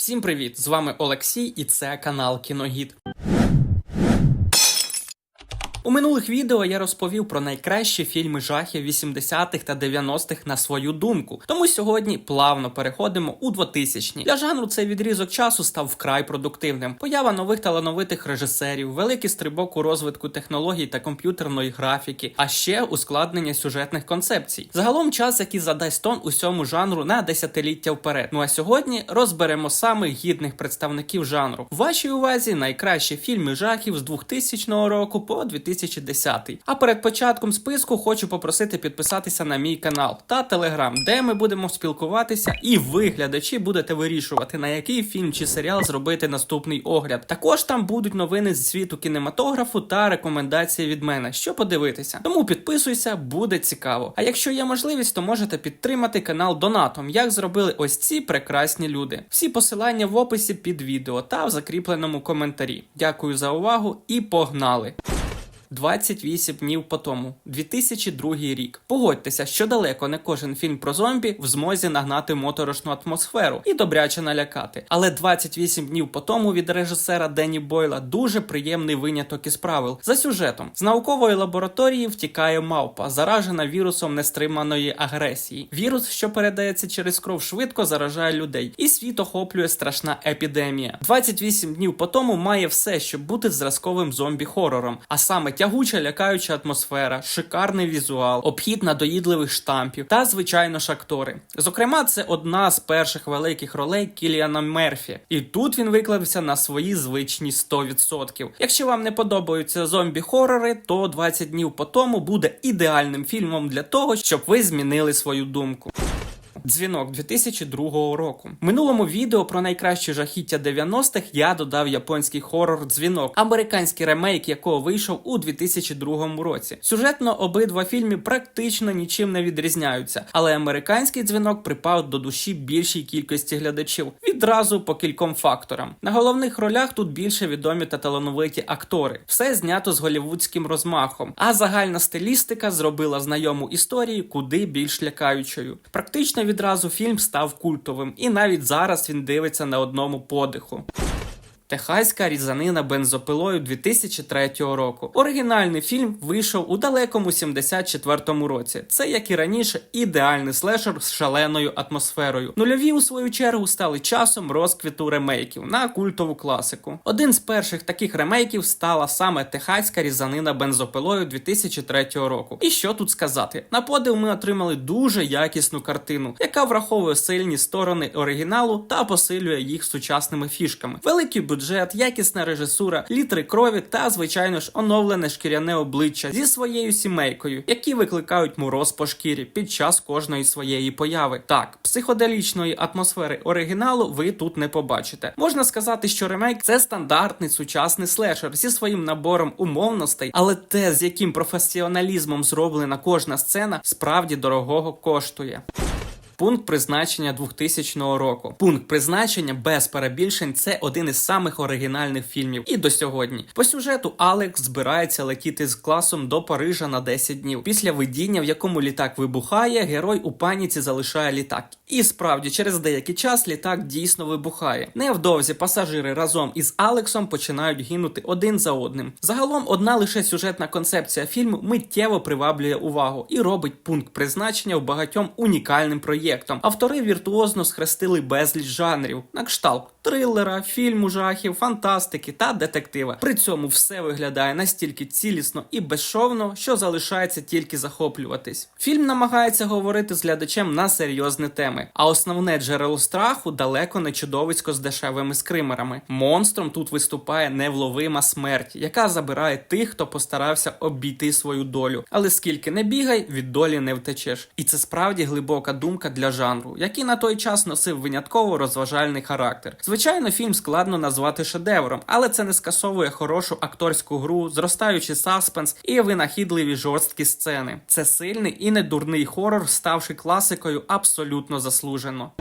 Всім привіт! З вами Олексій, і це канал Кіногід. Минулих відео я розповів про найкращі фільми жахів 80-х та 90-х на свою думку. Тому сьогодні плавно переходимо у 2000-ні. Для жанру цей відрізок часу став вкрай продуктивним. Поява нових талановитих режисерів, великий стрибок у розвитку технологій та комп'ютерної графіки, а ще ускладнення сюжетних концепцій. Загалом час, який задасть тон усьому жанру на десятиліття вперед. Ну а сьогодні розберемо самих гідних представників жанру. В вашій увазі найкращі фільми жахів з 2000 року по 2010. А перед початком списку хочу попросити підписатися на мій канал та телеграм, де ми будемо спілкуватися, і ви, глядачі, будете вирішувати, на який фільм чи серіал зробити наступний огляд. Також там будуть новини з світу кінематографу та рекомендації від мене, що подивитися. Тому підписуйся, буде цікаво. А якщо є можливість, то можете підтримати канал донатом, як зробили ось ці прекрасні люди. Всі посилання в описі під відео та в закріпленому коментарі. Дякую за увагу і погнали! 28 днів по тому, 2002 рік. Погодьтеся, що далеко не кожен фільм про зомбі в змозі нагнати моторошну атмосферу і добряче налякати. Але 28 днів по тому від режисера Денні Бойла дуже приємний виняток із правил. За сюжетом з наукової лабораторії втікає мавпа, заражена вірусом нестриманої агресії. Вірус, що передається через кров, швидко заражає людей, і світ охоплює страшна епідемія. 28 днів по тому має все, щоб бути зразковим зомбі-хорором, а саме тягуча лякаюча атмосфера, шикарний візуал, обхід надоїдливих штампів та, звичайно ж, актори. Зокрема, це одна з перших великих ролей Кіліана Мерфі, і тут він виклався на свої звичні 100%. Якщо вам не подобаються зомбі-хорори, то 20 днів по тому буде ідеальним фільмом для того, щоб ви змінили свою думку. Дзвінок 2002 року. В минулому відео про найкращі жахіття 90-х я додав японський хорор Дзвінок, американський ремейк якого вийшов у 2002 році. Сюжетно обидва фільми практично нічим не відрізняються, але американський дзвінок припав до душі більшій кількості глядачів відразу по кільком факторам. На головних ролях тут більше відомі та талановиті актори. Все знято з голівудським розмахом, а загальна стилістика зробила знайому історію куди більш лякаючою. Практично відразу фільм став культовим, і навіть зараз він дивиться на одному подиху. Техаська різанина бензопилою 2003 року. Оригінальний фільм вийшов у далекому 74-му році. Це, як і раніше, ідеальний слешер з шаленою атмосферою. Нульові, у свою чергу, стали часом розквіту ремейків на культову класику. Один з перших таких ремейків стала саме техаська різанина бензопилою 2003 року. І що тут сказати? На подив ми отримали дуже якісну картину, яка враховує сильні сторони оригіналу та посилює їх сучасними фішками. Великий бюджет бюджет, якісна режисура, літри крові та, звичайно ж, оновлене шкіряне обличчя зі своєю сімейкою, які викликають мороз по шкірі під час кожної своєї появи. Так, психоделічної атмосфери оригіналу ви тут не побачите. Можна сказати, що ремейк це стандартний сучасний слешер зі своїм набором умовностей, але те, з яким професіоналізмом зроблена кожна сцена, справді дорогого коштує. Пункт призначення 2000 року. Пункт призначення без перебільшень це один із самих оригінальних фільмів. І до сьогодні. По сюжету Алекс збирається летіти з класом до Парижа на 10 днів. Після видіння, в якому літак вибухає, герой у паніці залишає літак. І справді, через деякий час літак дійсно вибухає. Невдовзі пасажири разом із Алексом починають гинути один за одним. Загалом, одна лише сюжетна концепція фільму миттєво приваблює увагу і робить пункт призначення в багатьом унікальним проєктом проєктом. Автори віртуозно схрестили безліч жанрів на кшталт трилера, фільму жахів, фантастики та детектива. При цьому все виглядає настільки цілісно і безшовно, що залишається тільки захоплюватись. Фільм намагається говорити з глядачем на серйозні теми, а основне джерело страху далеко не чудовисько з дешевими скримерами. Монстром тут виступає невловима смерть, яка забирає тих, хто постарався обійти свою долю. Але скільки не бігай, від долі не втечеш. І це справді глибока думка для жанру, який на той час носив винятково розважальний характер. Звичайно, фільм складно назвати шедевром, але це не скасовує хорошу акторську гру, зростаючий саспенс і винахідливі жорсткі сцени. Це сильний і недурний хорор, ставши класикою абсолютно заслужено.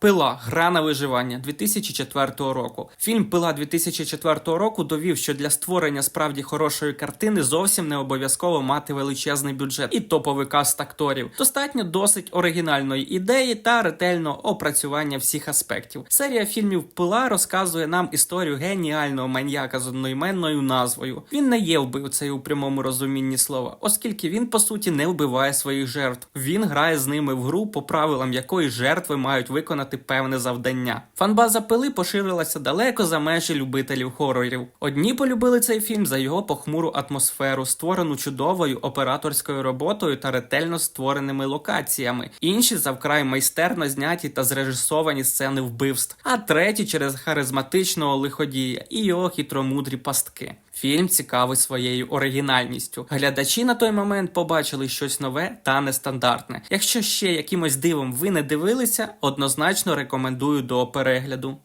Пила гра на виживання 2004 року. Фільм Пила 2004 року довів, що для створення справді хорошої картини зовсім не обов'язково мати величезний бюджет і топовий каст акторів. Достатньо досить оригінальної ідеї та ретельного опрацювання всіх аспектів. Серія фільмів Пила розказує нам історію геніального маньяка з одноіменною назвою. Він не є вбивцею у прямому розумінні слова, оскільки він по суті не вбиває своїх жертв. Він грає з ними в гру, по правилам якої жертви мають виконати певне завдання. Фанбаза пили поширилася далеко за межі любителів хорорів. Одні полюбили цей фільм за його похмуру атмосферу, створену чудовою операторською роботою та ретельно створеними локаціями. Інші за вкрай майстерно зняті та зрежисовані сцени вбивств. А треті через харизматичного лиходія і його хитромудрі пастки. Фільм цікавий своєю оригінальністю. Глядачі на той момент побачили щось нове та нестандартне. Якщо ще якимось дивом ви не дивилися, однозначно рекомендую до перегляду.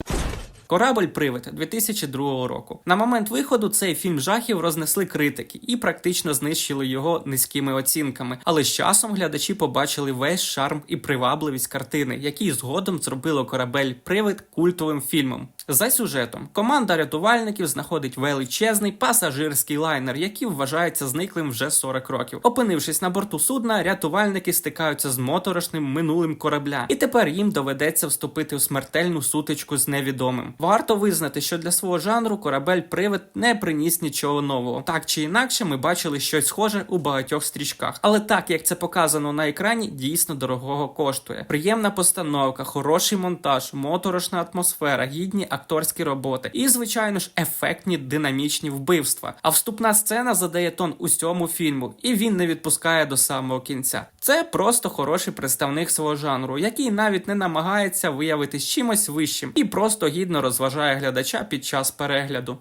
Корабль Привид 2002 року. На момент виходу цей фільм жахів рознесли критики і практично знищили його низькими оцінками. Але з часом глядачі побачили весь шарм і привабливість картини, які згодом зробило корабель Привид культовим фільмом. За сюжетом команда рятувальників знаходить величезний пасажирський лайнер, який вважається зниклим вже 40 років. Опинившись на борту судна, рятувальники стикаються з моторошним минулим корабля, і тепер їм доведеться вступити у смертельну сутичку з невідомим. Варто визнати, що для свого жанру корабель Привид не приніс нічого нового. Так чи інакше, ми бачили щось схоже у багатьох стрічках. Але так як це показано на екрані, дійсно дорогого коштує. Приємна постановка, хороший монтаж, моторошна атмосфера, гідні акторські роботи і, звичайно ж, ефектні динамічні вбивства. А вступна сцена задає тон усьому фільму, і він не відпускає до самого кінця. Це просто хороший представник свого жанру, який навіть не намагається виявитись чимось вищим і просто гідно розважає глядача під час перегляду.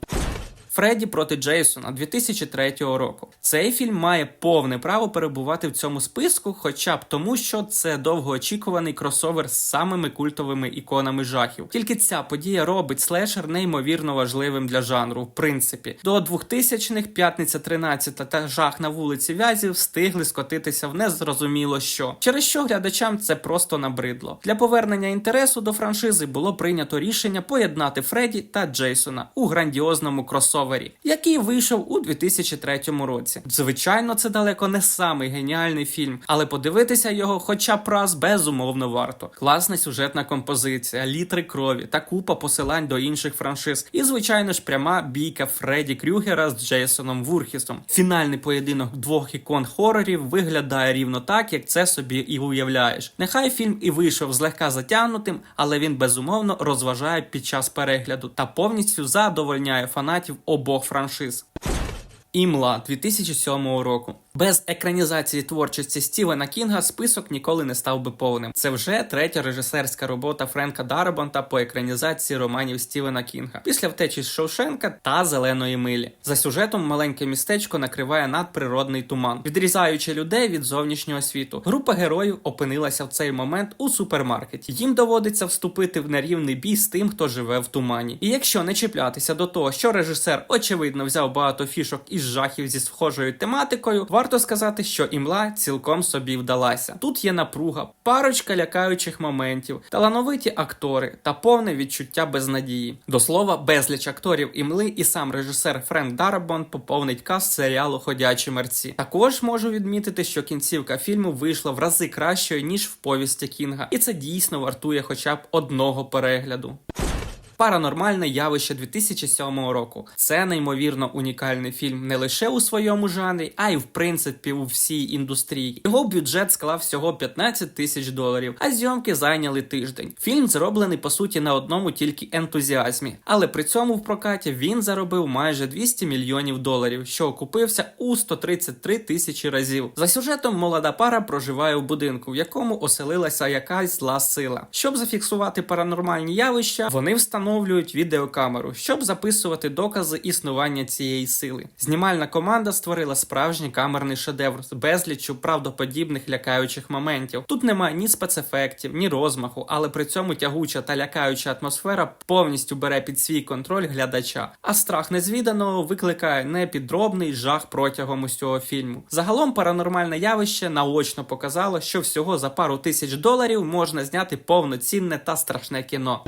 Фредді проти Джейсона 2003 року. Цей фільм має повне право перебувати в цьому списку, хоча б тому, що це довгоочікуваний кросовер з самими культовими іконами жахів. Тільки ця подія робить слешер неймовірно важливим для жанру. В принципі, до 2000-х п'ятниця 13 та жах на вулиці Вязів встигли скотитися в незрозуміло що, через що глядачам це просто набридло. Для повернення інтересу до франшизи було прийнято рішення поєднати Фредді та Джейсона у грандіозному кросовері, який вийшов у 2003 році. Звичайно, це далеко не самий геніальний фільм, але подивитися його, хоча б раз, безумовно варто. Класна сюжетна композиція, літри крові та купа посилань до інших франшиз. І, звичайно ж, пряма бійка Фредді Крюгера з Джейсоном Вурхісом. Фінальний поєдинок двох ікон хорорів виглядає рівно так, як це собі і уявляєш. Нехай фільм і вийшов злегка затягнутим, але він безумовно розважає під час перегляду та повністю задовольняє фанатів обох франшиз. Імла 2007 року. Без екранізації творчості Стівена Кінга список ніколи не став би повним. Це вже третя режисерська робота Френка Дарабонта по екранізації романів Стівена Кінга після втечі з Шоушенка та Зеленої милі. За сюжетом маленьке містечко накриває надприродний туман, відрізаючи людей від зовнішнього світу. Група героїв опинилася в цей момент у супермаркеті. Їм доводиться вступити в нерівний бій з тим, хто живе в тумані. І якщо не чіплятися до того, що режисер очевидно взяв багато фішок із жахів зі схожою тематикою, варто сказати, що імла цілком собі вдалася. Тут є напруга, парочка лякаючих моментів, талановиті актори та повне відчуття безнадії. До слова, безліч акторів імли і сам режисер Френк Дарабон поповнить каст серіалу Ходячі мерці. Також можу відмітити, що кінцівка фільму вийшла в рази кращою ніж в повісті Кінга, і це дійсно вартує хоча б одного перегляду. Паранормальне явище 2007 року. Це неймовірно унікальний фільм не лише у своєму жанрі, а й в принципі у всій індустрії. Його бюджет склав всього 15 тисяч доларів, а зйомки зайняли тиждень. Фільм зроблений по суті на одному тільки ентузіазмі, але при цьому в прокаті він заробив майже 200 мільйонів доларів, що окупився у 133 тисячі разів. За сюжетом молода пара проживає в будинку, в якому оселилася якась зла сила. Щоб зафіксувати паранормальні явища, вони встановлюють встановлюють відеокамеру, щоб записувати докази існування цієї сили. Знімальна команда створила справжній камерний шедевр з безліччю правдоподібних лякаючих моментів. Тут немає ні спецефектів, ні розмаху, але при цьому тягуча та лякаюча атмосфера повністю бере під свій контроль глядача. А страх незвіданого викликає непідробний жах протягом усього фільму. Загалом паранормальне явище наочно показало, що всього за пару тисяч доларів можна зняти повноцінне та страшне кіно.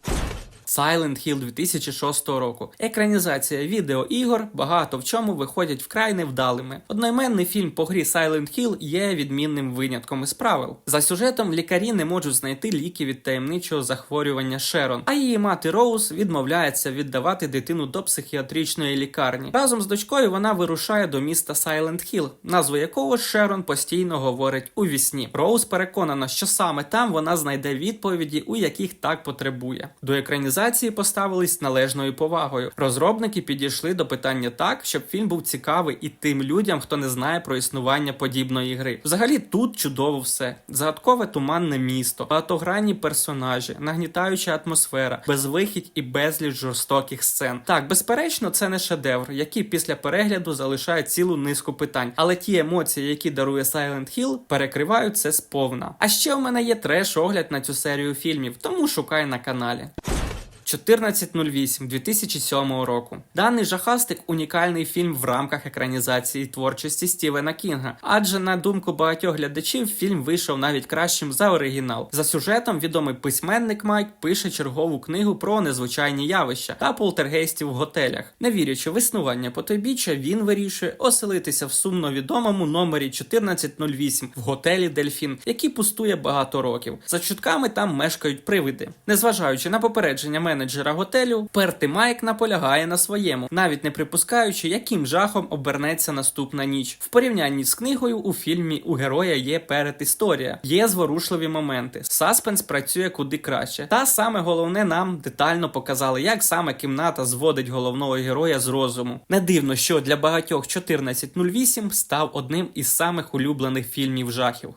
Silent Hill 2006 року. Екранізація відеоігор багато в чому виходять вкрай невдалими. Одноіменний фільм по грі Silent Hill є відмінним винятком із правил. За сюжетом лікарі не можуть знайти ліки від таємничого захворювання Шерон, а її мати Роуз відмовляється віддавати дитину до психіатричної лікарні. Разом з дочкою вона вирушає до міста Silent Hill, назву якого Шерон постійно говорить у вісні. Роуз переконана, що саме там вона знайде відповіді, у яких так потребує. До екранізації поставились з належною повагою. Розробники підійшли до питання так, щоб фільм був цікавий і тим людям, хто не знає про існування подібної гри. Взагалі тут чудово все: загадкове туманне місто, багатогранні персонажі, нагнітаюча атмосфера, безвихідь і безліч жорстоких сцен. Так, безперечно, це не шедевр, який після перегляду залишає цілу низку питань. Але ті емоції, які дарує Silent Hill, перекривають це сповна. А ще в мене є треш огляд на цю серію фільмів, тому шукай на каналі. 1408 2007 року. Даний жахастик унікальний фільм в рамках екранізації творчості Стівена Кінга, адже на думку багатьох глядачів, фільм вийшов навіть кращим за оригінал. За сюжетом відомий письменник Майк пише чергову книгу про незвичайні явища та полтергейстів в готелях. Не вірячи в існування потойбіччя, він вирішує оселитися в сумно відомому номері 1408 в готелі Дельфін, який пустує багато років. За чутками там мешкають привиди. Незважаючи на попередження менеджера готелю, перти Майк наполягає на своєму, навіть не припускаючи, яким жахом обернеться наступна ніч. В порівнянні з книгою у фільмі у героя є передісторія, є зворушливі моменти. Саспенс працює куди краще. Та саме головне нам детально показали, як саме кімната зводить головного героя з розуму. Не дивно, що для багатьох 1408 став одним із самих улюблених фільмів жахів.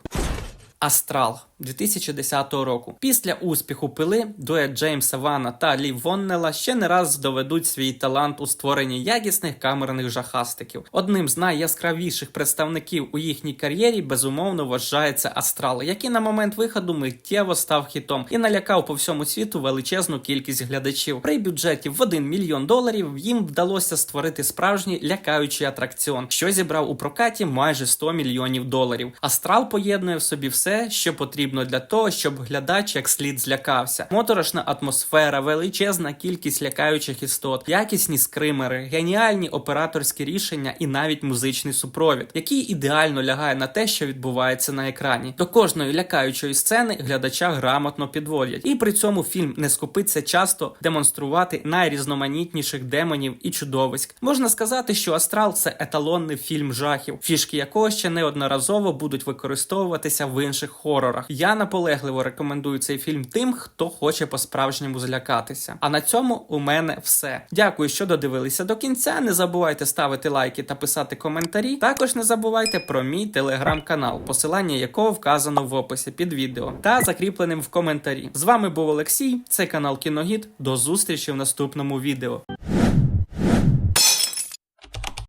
Астрал 2010 року. Після успіху пили дует Джеймса Вана та Лі Воннела ще не раз доведуть свій талант у створенні якісних камерних жахастиків. Одним з найяскравіших представників у їхній кар'єрі безумовно вважається Астрал, який на момент виходу миттєво став хітом і налякав по всьому світу величезну кількість глядачів. При бюджеті в 1 мільйон доларів їм вдалося створити справжній лякаючий атракціон, що зібрав у прокаті майже 100 мільйонів доларів. Астрал поєднує в собі все, що потрібно для того, щоб глядач як слід злякався. Моторошна атмосфера, величезна кількість лякаючих істот, якісні скримери, геніальні операторські рішення і навіть музичний супровід, який ідеально лягає на те, що відбувається на екрані. До кожної лякаючої сцени глядача грамотно підводять, і при цьому фільм не скупиться часто демонструвати найрізноманітніших демонів і чудовиськ. Можна сказати, що Астрал це еталонний фільм жахів, фішки якого ще неодноразово будуть використовуватися в інших хорорах. Я наполегливо рекомендую цей фільм тим, хто хоче по-справжньому злякатися. А на цьому у мене все. Дякую, що додивилися до кінця. Не забувайте ставити лайки та писати коментарі. Також не забувайте про мій телеграм-канал, посилання якого вказано в описі під відео та закріпленим в коментарі. З вами був Олексій, це канал Кіногід. До зустрічі в наступному відео.